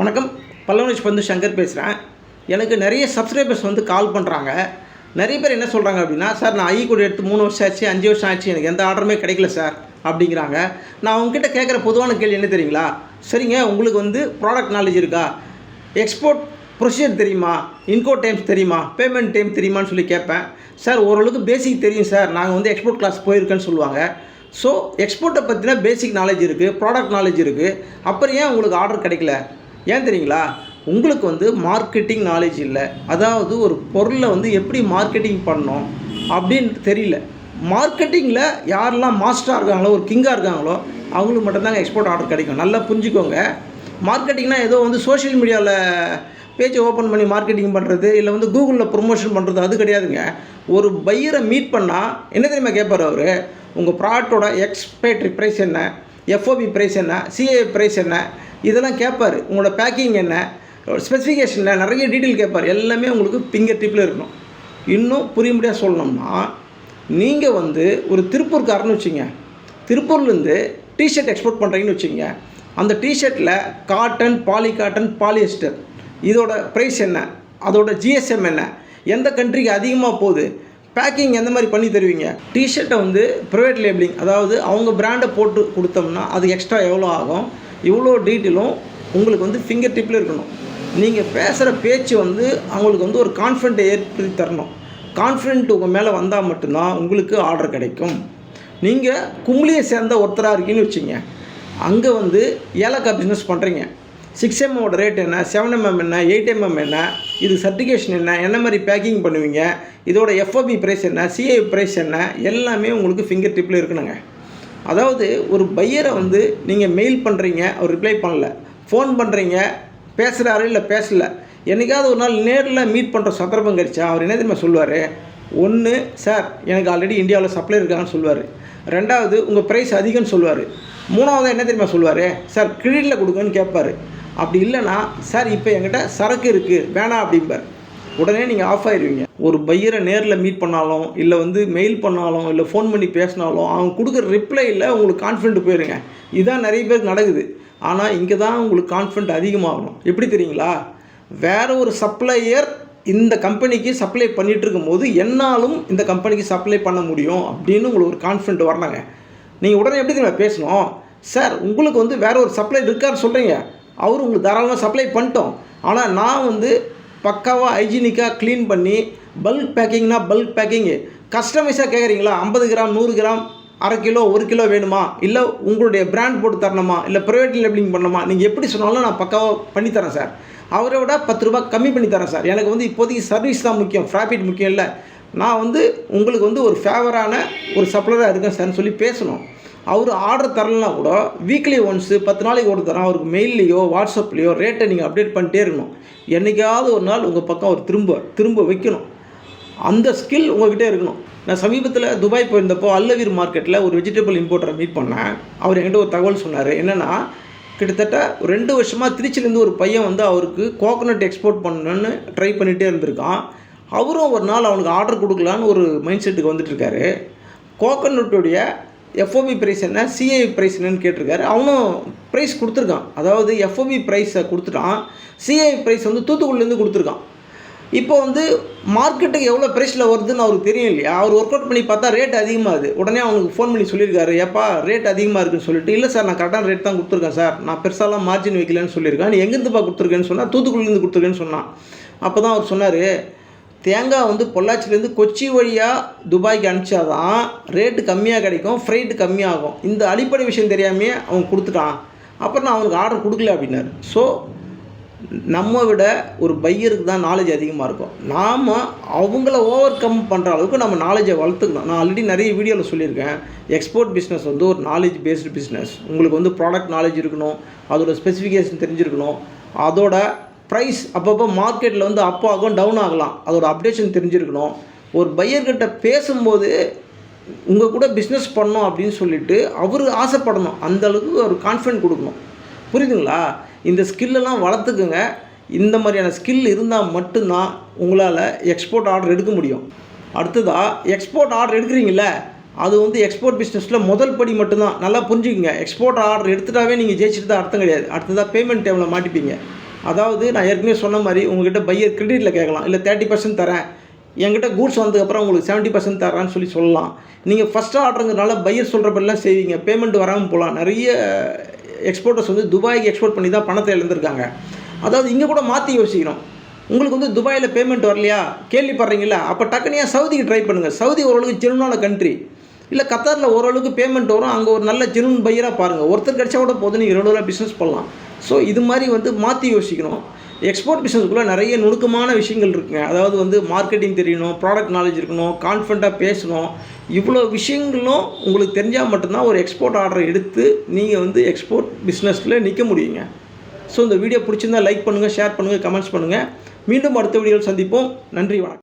வணக்கம். பல்லவனிஷ் வந்து சங்கர் பேசுகிறேன் எனக்கு நிறைய சப்ஸ்கிரைபர்ஸ் வந்து கால் பண்ணுறாங்க நிறைய பேர் என்ன சொல்கிறாங்க அப்படின்னா சார் நான் ஐ கூட எடுத்து மூணு வருஷம் ஆச்சு அஞ்சு வருஷம் ஆச்சு எனக்கு எந்த ஆர்டருமே கிடைக்கல சார். அப்படிங்கிறாங்க. நான் உங்ககிட்ட கேட்குற பொதுவான கேள்வி என்ன தெரியுங்களா? சரிங்க உங்களுக்கு வந்து ப்ராடக்ட் நாலேஜ் இருக்கா? எக்ஸ்போர்ட் ப்ரொசீஜர் தெரியுமா? இன்கோ டைம்ஸ் தெரியுமா? பேமெண்ட் டைம் தெரியுமான்னு சொல்லி கேட்பேன். சார் ஓரளவுக்கு பேசிக் தெரியும் சார். நாங்கள் வந்து எக்ஸ்போர்ட் கிளாஸ் போயிருக்கேன்னு சொல்லுவாங்க. ஸோ எக்ஸ்போர்ட்டை பற்றின பேசிக் நாலேஜ் இருக்குது ப்ராடக்ட் நாலேஜ் இருக்குது அப்புறம் ஏன் உங்களுக்கு ஆர்டர் கிடைக்கல? ஏன் தெரியுங்களா? உங்களுக்கு வந்து மார்க்கெட்டிங் நாலேஜ் இல்லை. அதாவது ஒரு பொருளை வந்து எப்படி மார்க்கெட்டிங் பண்ணணும் அப்படின்னு தெரியல. மார்க்கெட்டிங்கில் யாரெல்லாம் மாஸ்டராக இருக்காங்களோ ஒரு கிங்காக இருக்காங்களோ அவங்களுக்கு மட்டும்தாங்க எக்ஸ்போர்ட் ஆர்டர் கிடைக்கும். நல்லா புரிஞ்சுக்கோங்க. மார்க்கெட்டிங்னா ஏதோ வந்து சோஷியல் மீடியாவில் பேஜ் ஓப்பன் பண்ணி மார்க்கெட்டிங் பண்ணுறது இல்லை வந்து கூகுளில் ப்ரொமோஷன் பண்ணுறது அது கிடையாதுங்க. ஒரு பையரை மீட் பண்ணால் என்ன தெரியுமா கேட்பார் அவர்? உங்கள் ப்ராடக்டோட எக்ஸ்பேட்ரி ப்ரைஸ் என்ன எஃப்ஓபி ப்ரைஸ் என்ன சிஏ ப்ரைஸ் என்ன இதெல்லாம் கேட்பார். உங்களோட பேக்கிங் என்ன? ஸ்பெசிஃபிகேஷனில் நிறைய டீட்டெயில் கேட்பார். எல்லாமே உங்களுக்கு ஃபிங்கர் டிப்பில் இருக்கணும். இன்னும் புரியும்படியாக சொல்லணும்னா நீங்கள் வந்து ஒரு திருப்பூர்காரன்னு வச்சுங்க. திருப்பூர்லேருந்து டிஷர்ட் எக்ஸ்போர்ட் பண்ணுறீங்கன்னு வச்சுங்க. அந்த டிஷர்ட்டில் காட்டன் பாலி காட்டன் பாலியஸ்டர் இதோட ப்ரைஸ் என்ன? அதோட ஜிஎஸ்எம் என்ன? எந்த கண்ட்ரிக்கு அதிகமாக போகுது? பேக்கிங் எந்த மாதிரி பண்ணி தருவீங்க? டிஷர்ட்டை வந்து ப்ரைவேட் லேபிளிங் அதாவது அவங்க பிராண்டை போட்டு கொடுத்தோம்னா அது எக்ஸ்ட்ரா எவ்வளோ ஆகும்? இவ்வளோ டீட்டெயிலும் உங்களுக்கு வந்து ஃபிங்கர் டிப்பில் இருக்கணும். நீங்கள் பேசுகிற பேச்சு வந்து அவங்களுக்கு வந்து ஒரு கான்ஃபிடென்ட்டை ஏற்படுத்தி தரணும். கான்ஃபிடென்ட் உங்கள் மேலே வந்தால் மட்டும்தான் உங்களுக்கு ஆர்டர் கிடைக்கும். நீங்கள் கும்பலியை சேர்ந்த ஒருத்தராக இருக்கீங்கன்னு வச்சுங்க அங்கே வந்து ஏலக்காய் பிஸ்னஸ் பண்ணுறீங்க சிக்ஸ் எம்மோட ரேட் என்ன? செவன் எம்எம் என்ன? எயிட் எம்எம் என்ன? இது சர்டிஃபிகேஷன் என்ன? என்ன மாதிரி பேக்கிங் பண்ணுவீங்க? இதோட எஃப்ஓபி ப்ரைஸ் என்ன? சிஐ ப்ரைஸ் என்ன? எல்லாமே உங்களுக்கு ஃபிங்கர் டிப்பில் இருக்கணுங்க. அதாவது ஒரு பையரை வந்து நீங்கள் மெயில் பண்ணுறீங்க அவர் ரிப்ளை பண்ணல. ஃபோன் பண்ணுறீங்க பேசுகிறாரு இல்லை பேசல. என்றைக்காவது ஒரு நாள் நேரில் மீட் பண்ணுற சந்தர்ப்பம் கிடைச்சா அவர் என்ன தெரியுமா சொல்லுவார்? ஒன்று சார் எனக்கு ஆல்ரெடி இந்தியாவில் சப்ளை இருக்காங்கன்னு சொல்லுவார். ரெண்டாவது உங்கள் ப்ரைஸ் அதிகம்னு சொல்லுவார். மூணாவது என்ன தெரியுமா சொல்லுவார்? சார் கிரெடிட்டில் கொடுங்கன்னு கேட்பார். அப்படி இல்லைன்னா சார் இப்போ என்கிட்ட சரக்கு இருக்குது வேணாம் அப்படிம்பார். உடனே நீங்கள் ஆஃப் ஆயிடுவீங்க ஒரு பையரை நேரில் மீட் பண்ணாலும் இல்லை வந்து மெயில் பண்ணாலும் இல்லை ஃபோன் பண்ணி பேசினாலும் அவங்க கொடுக்குற ரிப்ளையில் உங்களுக்கு கான்ஃபிடென்ட் போயிருங்க. இதுதான் நிறைய பேருக்கு நடக்குது. ஆனால் இங்கே தான் உங்களுக்கு கான்ஃபிடென்ட் அதிகமாகணும். எப்படி தெரியுங்களா? வேற ஒரு சப்ளையர் இந்த கம்பெனிக்கு சப்ளை பண்ணிகிட்டு இருக்கும்போது என்னாலும் இந்த கம்பெனிக்கு சப்ளை பண்ண முடியும் அப்படின்னு உங்களுக்கு ஒரு கான்ஃபிடென்ட் வரணுங்க. நீங்கள் உடனே எப்படி தெரியுமா பேசணும்? சார் உங்களுக்கு வந்து வேறு ஒரு சப்ளை இருக்கார் சொல்கிறீங்க அவர் உங்களுக்கு தாராளமாக சப்ளை பண்ணிட்டோம். ஆனால் நான் வந்து பக்காவாக ஹைஜீனிக்காக க்ளீன் பண்ணி பல்க் பேக்கிங்னா பல்க் பேக்கிங்கு கஸ்டமைஸாக கேட்குறீங்களா ஐம்பது கிராம் நூறு கிராம் அரை கிலோ ஒரு கிலோ வேணுமா? இல்லை உங்களுடைய பிராண்ட் போட்டு தரணுமா? இல்லை ப்ரைவேட் லேபிளிங் பண்ணணுமா? நீங்கள் எப்படி சொன்னாலும் நான் பக்காவாக பண்ணித்தரேன் சார் அவரை விட பத்து ரூபா கம்மி பண்ணி தரேன் சார் எனக்கு வந்து இப்போதைக்கு சர்வீஸ் தான் முக்கியம் ப்ராஃபிட் முக்கியம் இல்லை. நான் வந்து உங்களுக்கு வந்து ஒரு ஃபேவரான ஒரு சப்ளராக இருக்கேன் சார்னு சொல்லி பேசணும். அவர் ஆர்டர் தரலனா கூட வீக்லி ஒன்ஸு பத்து நாளைக்கு ஒரு தரேன். அவருக்கு மெயில்லையோ வாட்ஸ்அப்லேயோ ரேட்டை நீங்கள் அப்டேட் பண்ணிட்டே இருக்கணும். என்றைக்காவது ஒரு நாள் உங்கள் பக்கம் அவர் திரும்ப திரும்ப வைக்கணும். அந்த ஸ்கில் உங்கள்கிட்ட இருக்கணும். நான் சமீபத்தில் துபாய் போயிருந்தப்போ அல்லவீர் மார்க்கெட்டில் ஒரு வெஜிடபிள் இம்போர்ட்டரை மீட் பண்ணேன். அவர் என்கிட்ட ஒரு தகவல் சொன்னார். என்னென்னா கிட்டத்தட்ட ஒரு ரெண்டு வருஷமாக திருச்சிலேருந்து ஒரு பையன் வந்து அவருக்கு கோகோனட் எக்ஸ்போர்ட் பண்ணணுன்னு ட்ரை பண்ணிகிட்டே இருந்திருக்கான். அவரும் ஒரு நாள் அவனுக்கு ஆர்டர் கொடுக்கலான்னு ஒரு மைண்ட் செட்டுக்கு வந்துட்டுருக்காரு கோகோனட்டுடைய எஃப்ஓபி ப்ரைஸ் என்ன? சிஏ ப்ரைஸ் என்னன்னு கேட்டிருக்காரு. அவனும் ப்ரைஸ் கொடுத்துருக்கான். அதாவது எஃப்ஓபி ப்ரைஸை கொடுத்துட்டான். சிஐ ப்ரைஸ் வந்து தூத்துக்குடிலேருந்து கொடுத்துருக்கான். இப்போ வந்து மார்க்கெட்டுக்கு எவ்வளோ ப்ரைஸில் வருதுன்னு அவருக்கு தெரியும் இல்லையா? அவர் ஒர்க் அவுட் பண்ணி பார்த்தா ரேட் அதிகமாகுது. உடனே அவனுக்கு ஃபோன் பண்ணி சொல்லியிருக்காரு. ஏப்பா ரேட் அதிகமாக இருக்குன்னு சொல்லிட்டு இல்லை சார் நான் கரெக்டான ரேட் தான் கொடுத்துருக்கேன் சார் நான் பெருசாலாம் மார்ஜின் வைக்கலன்னு சொல்லியிருக்கேன். நீ எங்கேருந்துப்பா கொடுத்துருக்கேன்னு சொன்னால் தூத்துக்குடிலேருந்து கொடுத்துருக்கேன்னு சொன்னான். அப்போ தான் அவர் சொன்னார் தேங்காய் வந்து பொள்ளாச்சிலேருந்து கொச்சி வழியாக துபாய்க்கு அனுப்பிச்சா தான் ரேட்டு கம்மியாக கிடைக்கும் ஃப்ரைட்டு கம்மியாகும். இந்த அடிப்படை விஷயம் தெரியாமையே அவன் கொடுத்துட்டான். அப்புறம் நான் அவனுக்கு ஆர்டர் கொடுக்கல அப்படின்னாரு. ஸோ நம்ம விட ஒரு பையருக்கு தான் நாலேஜ் அதிகமாக இருக்கும். நாம் அவங்கள ஓவர் கம் பண்ணுற அளவுக்கு நம்ம நாலேஜை வளர்த்துக்கணும். நான் ஆல்ரெடி நிறைய வீடியோவில் சொல்லியிருக்கேன். எக்ஸ்போர்ட் பிஸ்னஸ் வந்து ஒரு நாலேஜ் பேஸ்டு பிஸ்னஸ் உங்களுக்கு வந்து ப்ராடக்ட் நாலேஜ் இருக்கணும். அதோட ஸ்பெசிஃபிகேஷன் தெரிஞ்சிருக்கணும். அதோட ப்ரைஸ் அப்பப்போ மார்க்கெட்டில் வந்து அப் ஆகும் டவுன் ஆகலாம். அதோட அப்டேஷன் தெரிஞ்சிருக்கணும். ஒரு பையர்கிட்ட பேசும்போது உங்கள் கூட பிஸ்னஸ் பண்ணோம் அப்படின்னு சொல்லிட்டு அவர் ஆசைப்படணும். அந்தளவுக்கு ஒரு கான்ஃபிடென்ட் கொடுக்கணும். புரியுதுங்களா? இந்த ஸ்கில்லெல்லாம் வளர்த்துக்குங்க. இந்த மாதிரியான ஸ்கில் இருந்தால் மட்டும்தான் உங்களால் எக்ஸ்போர்ட் ஆர்டர் எடுக்க முடியும். அடுத்ததாக எக்ஸ்போர்ட் ஆர்டர் எடுக்கிறீங்கள அது வந்து எக்ஸ்போர்ட் பிஸ்னஸில் முதல் படி மட்டும்தான். நல்லா புரிஞ்சுக்கங்க. எக்ஸ்போர்ட் ஆர்டர் எடுத்துட்டாவே நீங்கள் ஜெயிச்சுட்டு தான் அர்த்தம் கிடையாது. அடுத்ததாக பேமெண்ட் டைமில் மாட்டிப்பீங்க. அதாவது நான் ஏற்கனவே சொன்ன மாதிரி உங்ககிட்ட பையர் கிரெடிட்டில் கேட்கலாம். இல்லை தேர்ட்டி பர்சன்ட் தரேன். என்கிட்ட கூட்ஸ் வந்ததுக்கப்புறம் உங்களுக்கு செவன்ட்டி பர்சன்ட் தரேன்னு சொல்லி சொல்லலாம். நீங்கள் ஃபஸ்ட் ஆர்டருங்கிறனால பையர் சொல்கிறப்பெல்லாம் செய்வீங்க. பேமெண்ட் வராமல் போகலாம். நிறைய எக்ஸ்போர்ட்டர்ஸ் வந்து துபாய்க்கு எக்ஸ்போர்ட் பண்ணி தான் பணத்தை இழந்திருக்காங்க. அதாவது இங்கே கூட மாற்றி யோசிக்கணும். உங்களுக்கு வந்து துபாயில் பேமெண்ட் வரலையா? கேள்விப்படுறீங்களா அப்போ டக்குனியாக சவுதிக்கு ட்ரை பண்ணுங்கள் சவுதி ஓரளவுக்கு ஜெனுனான கண்ட்ரி இல்லை கத்தாரில் ஓரளவுக்கு பேமெண்ட் வரும். அங்கே ஒரு நல்ல ஜெனுன் பையராக பாருங்கள் ஒருத்தர் கிடச்சா கூட போதும். நீங்கள் ரெகுலராக பிஸ்னஸ் பண்ணலாம். ஸோ இது மாதிரி வந்து மாற்றி யோசிக்கணும். எக்ஸ்போர்ட் பிஸ்னஸ்க்குள்ளே நிறைய நுணுக்கமான விஷயங்கள் இருக்குங்க. அதாவது வந்து மார்க்கெட்டிங் தெரியணும் ப்ராடக்ட் நாலேஜ் இருக்கணும் கான்ஃபிடண்ட்டாக பேசணும். இவ்வளோ விஷயங்களும் உங்களுக்கு தெரிஞ்சால் மட்டும்தான் ஒரு எக்ஸ்போர்ட் ஆர்டர் எடுத்து நீங்கள் வந்து எக்ஸ்போர்ட் பிஸ்னஸில் நிற்க முடியுங்க. ஸோ இந்த வீடியோ பிடிச்சிருந்தா லைக் பண்ணுங்கள் ஷேர் பண்ணுங்கள் கமெண்ட்ஸ் பண்ணுங்கள் மீண்டும் அடுத்த வீடியோவில் சந்திப்போம். நன்றி வணக்கம்.